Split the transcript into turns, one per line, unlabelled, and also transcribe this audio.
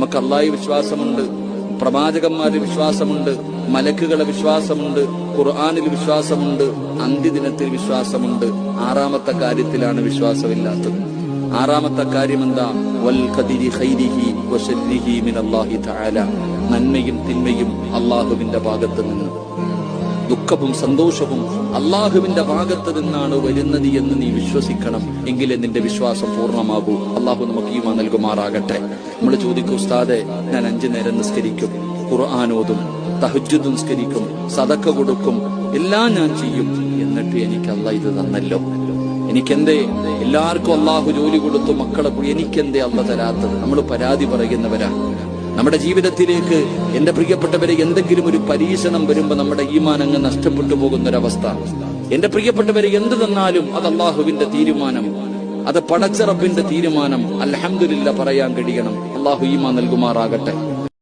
നമുക്ക് അള്ളാഹി വിശ്വാസമുണ്ട്. പ്രവാചകന്മാരിൽ വിശ്വാസമുണ്ട്. മലക്കുകളെ വിശ്വാസമുണ്ട്. ഖുർആാനിൽ വിശ്വാസമുണ്ട്. അന്ത്യദിനത്തിൽ വിശ്വാസമുണ്ട്. ആറാമത്തെ കാര്യത്തിലാണ് വിശ്വാസമില്ലാത്തത്. ആറാമത്തെ കാര്യം എന്താ നന്മയും തിന്മയും അള്ളാഹുവിന്റെ ഭാഗത്ത് നിന്ന്. ദുഃഖവും സന്തോഷവും അള്ളാഹുവിന്റെ ഭാഗത്ത് നിന്നാണ് വരുന്നത് എന്ന് നീ വിശ്വസിക്കണം. എങ്കിലേ നിന്റെ വിശ്വാസം പൂർണമാകൂ. അള്ളാഹു നമുക്ക് ഈമ നൽകുമാറാകട്ടെ. നമ്മൾ ചോദിക്കും ഉസ്താദെ ഞാൻ അഞ്ചു നേരം നിസ്കരിക്കും ഖുർആാനോതും തഹജ്ജുദ് നിസ്കരിക്കും സതക്ക കൊടുക്കും എല്ലാം ഞാൻ ചെയ്യും. എന്നിട്ട് എനിക്ക് അല്ല ഇത് തന്നല്ലോ. എനിക്കെന്തേ? എല്ലാവർക്കും അള്ളാഹു ജോലി കൊടുത്തു മക്കളെ എനിക്കെന്തേ അല്ല തരാത്തത്? നമ്മൾ പരാതി പറയുന്നവരാ. നമ്മുടെ ജീവിതത്തിലേക്ക് എന്റെ പ്രിയപ്പെട്ടവരെ എന്തെങ്കിലും ഒരു പരീക്ഷണം വരുമ്പോൾ നമ്മുടെ ഈമാൻ അങ്ങ് നഷ്ടപ്പെട്ടു പോകുന്നൊരവസ്ഥ. എന്റെ പ്രിയപ്പെട്ടവരെ എന്ത് തന്നാലും അത് അള്ളാഹുവിന്റെ തീരുമാനം. അത് പടച്ചറബിന്റെ തീരുമാനം. അലഹമില്ല പറയാൻ കഴിയണം. അള്ളാഹു ഈമാൻ നൽകുമാറാകട്ടെ.